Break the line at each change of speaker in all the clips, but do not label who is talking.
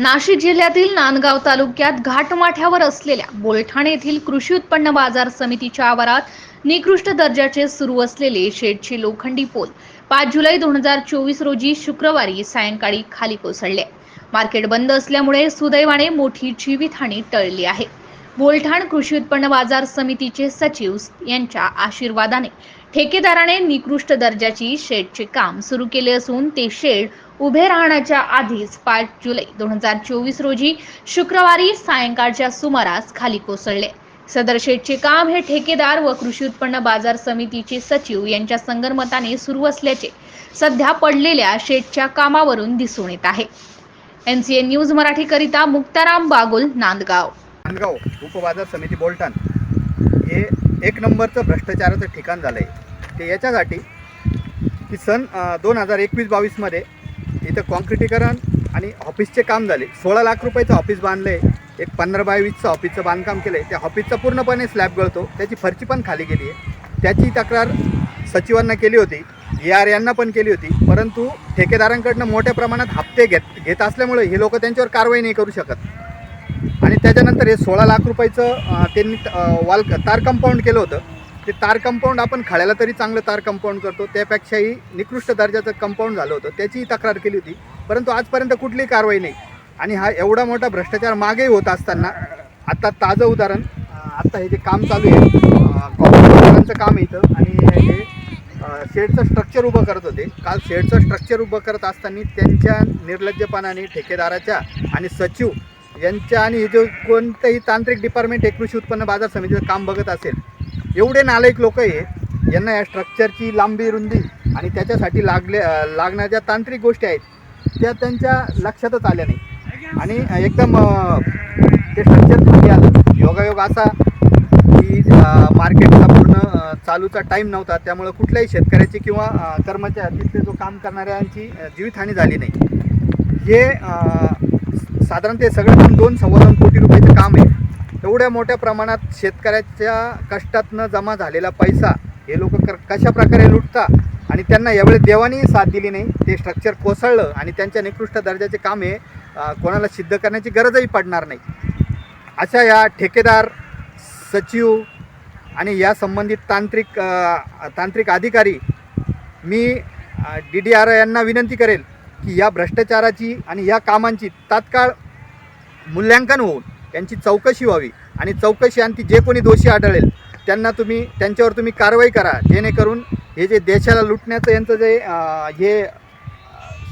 नाशिक जिल्ह्यातील नांदगाव तालुक्यात घाटमाठ्यावर असलेल्या बोलठाणे येथील कृषी उत्पन्न बाजार समितीच्या आवारात निकृष्ट दर्जाचे सुरू असलेले शेडचे लोखंडी पोल पाच जुलै दोन हजार चोवीस रोजी शुक्रवारी सायंकाळी खाली कोसळले. मार्केट बंद असल्यामुळे सुदैवाने मोठी जीवितहानी टळली आहे. बोलठाण कृषी उत्पन्न बाजार समितीचे सचिव यांच्या आशीर्वादाने ठेकेदाराने निकृष्ट दर्जाची शेडचे काम सुरू केले असून ते शेड उभे राहण्याच्या आधीच पाच जुलै दोन हजार चोवीस रोजी शुक्रवारी सायंकाळच्या सुमारास खाली कोसळले. सदर शेडचे काम हे ठेकेदार व कृषी उत्पन्न बाजार समितीचे सचिव यांच्या संगनमताने सुरू असल्याचे सध्या पडलेल्या शेडच्या कामावरून दिसून येत आहे. एनसीए न्यूज मराठीकरिता मुक्ताराम बागुल नांदगाव.
नांदगाव उपबाजार समिती बोलटान हे एक नंबरचं भ्रष्टाचाराचं ठिकाण झालं आहे ते याच्यासाठी की सन दोन हजार एकवीस बावीसमध्ये इथं कॉन्क्रिटीकरण आणि ऑफिसचे काम झाले. सोळा लाख रुपयाचं ऑफिस बांधलं आहे एक पंधरा बाय वीसचं ऑफिसचं बांधकाम केलं आहे त्या ऑफिसचा पूर्णपणे स्लॅब गळतो. त्याची फरची पण खाली गेली आहे. त्याची तक्रार सचिवांना केली होती. ए आर यांना पण केली होती. परंतु ठेकेदारांकडनं मोठ्या प्रमाणात हप्ते घेत घेत असल्यामुळे हे लोक त्यांच्यावर कारवाई नाही करू शकत. आणि त्याच्यानंतर हे सोळा लाख रुपयाचं त्यांनी वाल तार कंपाऊंड केलं होतं. ते तार कंपाऊंड आपण खळ्याला तरी चांगलं तार कंपाऊंड करतो. त्यापेक्षाही निकृष्ट दर्जाचं कंपाऊंड झालं होतं. त्याचीही तक्रार केली होती. परंतु आजपर्यंत कुठलीही कारवाई नाही. आणि हा एवढा मोठा भ्रष्टाचार मागेही होत असताना आता ताजं उदाहरण आत्ता आता हे जे काम चालू आहे कॉन्क्रिटीकरणचं काम येतं इथं. आणि हे शेडचं स्ट्रक्चर उभं करत होते. काल शेडचं स्ट्रक्चर उभं करत असताना त्यांच्या निर्लज्जपणाने ठेकेदाराच्या आणि सचिव यांच्या आणि हे जो कोणतंही तांत्रिक डिपार्टमेंट हे कृषी उत्पन्न बाजार समितीचं काम बघत असेल एवढे नालायक लोक आहे यांना या स्ट्रक्चरची लांबी रुंदी आणि त्याच्यासाठी लागले लागणाऱ्या ज्या तांत्रिक गोष्टी आहेत त्या त्यांच्या लक्षातच आल्या नाही आणि एकदम ते स्ट्रक्चर खाली आलं. योगायोग असा की मार्केटचा पूर्ण चालूचा टाईम नव्हता त्यामुळं कुठल्याही शेतकऱ्याची किंवा कर्मचारी तिथले जो काम करणाऱ्यांची जीवितहानी झाली नाही. हे साधारण ते सगळं पण दोन सव्वा दोन कोटी रुपयाचं काम आहे. एवढ्या मोठ्या प्रमाणात शेतकऱ्याच्या कष्टातनं जमा झालेला पैसा हे लोक कशा प्रकारे लुटता आणि त्यांना यावेळी देवानी साथ दिली नाही ते स्ट्रक्चर कोसळलं आणि त्यांच्या निकृष्ट दर्जाचे काम हे कोणाला सिद्ध करण्याची गरजही पडणार नाही. अशा या ठेकेदार सचिव आणि या संबंधित तांत्रिक तांत्रिक अधिकारी मी डी डी आर यांना विनंती करेल की या भ्रष्टाचाराची आणि या कामांची तात्काळ मूल्यांकन होऊन यांची चौकशी व्हावी आणि चौकशी अंती जे कोणी दोषी आढळेल त्यांना तुम्ही त्यांच्यावर तुम्ही कारवाई करा जेणेकरून हे जे देशाला लुटण्याचं यांचं जे हे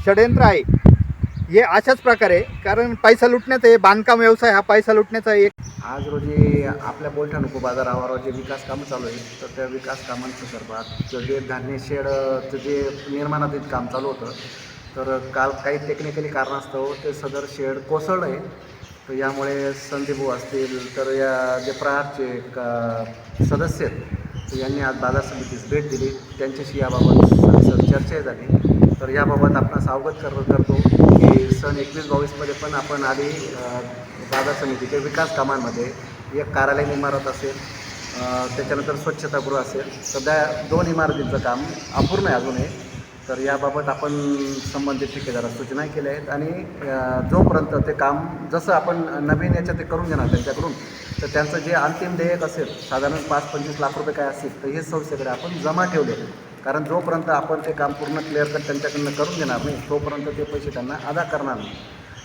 षडयंत्र आहे हे अशाच प्रकारे कारण पैसा लुटण्याचं हे बांधकाम व्यवसाय हा पैसा लुटण्याचा एक
आज रोजी आपल्या बोलठाण बाजारावर जे विकास कामं चालू आहेत तर त्या विकास कामांच्या संदर्भात जे- जे धान्य शेडचं जे निर्माणातील काम चालू होतं तर काल काही टेक्निकली कारणास्तव ते सदर शेड कोसळलं आहे तर यामुळे संदीपू असतील तर या जे प्रहारचे का सदस्य आहेत यांनी आज बाजार समितीस भेट दिली. त्यांच्याशी याबाबत सविस्तर चर्चा झाली. तर याबाबत आपणास अवगत कर करतो की सन एकवीस बावीसमध्ये पण आपण आधी बाजार समितीच्या विकास कामांमध्ये एक कार्यालयीन इमारत असेल त्याच्यानंतर स्वच्छतागृह असेल. सध्या दोन इमारतींचं काम अपूर्ण आहे अजूनही. तर याबाबत आपण संबंधित ठेकेदारास सूचना केल्या आहेत आणि जोपर्यंत ते काम जसं आपण नवीन याच्यात ते करून घेणार त्यांच्याकडून तर त्यांचं जे अंतिम देयक असेल साधारण पाच पंचवीस लाख रुपये काय असतील तर हे संस्थेकडे आपण जमा ठेवले कारण जोपर्यंत आपण ते काम पूर्ण क्लिअर कट त्यांच्याकडनं करून घेणार नाही तोपर्यंत ते पैसे त्यांना अदा करणार नाही.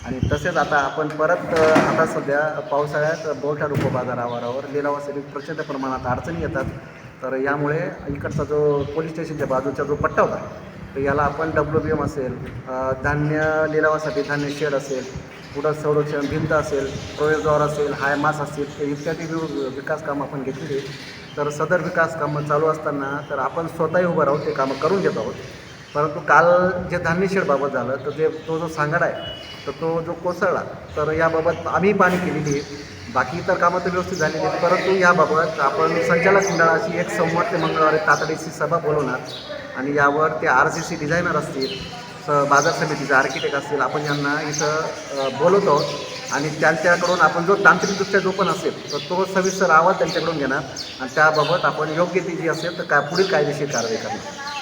आणि तसेच आता आपण परत आता सध्या पावसाळ्यात बोलठाड बाजार आवारावर लिलावासाठी प्रचंड प्रमाणात अडचणी येतात. तर यामुळे इकडचा जो पोलीस स्टेशनच्या बाजूचा जो पट्टा होता तर याला आपण डब्ल्यू बी एम असेल धान्य लिलावासाठी धान्य शेड असेल पुढं संरक्षण भिंत असेल प्रवेशद्वार असेल हाय मास असतील तर इत्यादी वि- विकास कामं आपण घेतलेली तर सदर विकास कामं चालू असताना तर आपण स्वतःही उभं राहून ते कामं करून घेत आहोत. परंतु काल जे धान्य शेडबाबत झालं तर ते तो जो सांगाडा आहे तर तो जो कोसळला तर याबाबत आम्ही पाणी केलेली आहे. बाकी इतर कामं तर व्यवस्थित झालेली आहेत परंतु याबाबत आपण संचालक मंडळाची एक सोमवार ते मंगळवारी तातडीची सभा बोलवणार. आणि यावर ते आर सी सी डिझायनर असतील स बाजार समितीचे आर्किटेक्ट असतील आपण यांना इथं बोलवतो आहोत आणि त्यांच्याकडून आपण जो तांत्रिकदृष्ट्या जो पण असेल तर तो सविस्तर अहवाल त्यांच्याकडून घेणार आणि त्याबाबत आपण योग्य ती जी असेल तर काय पुढील कायदेशीर कारवाई करणार.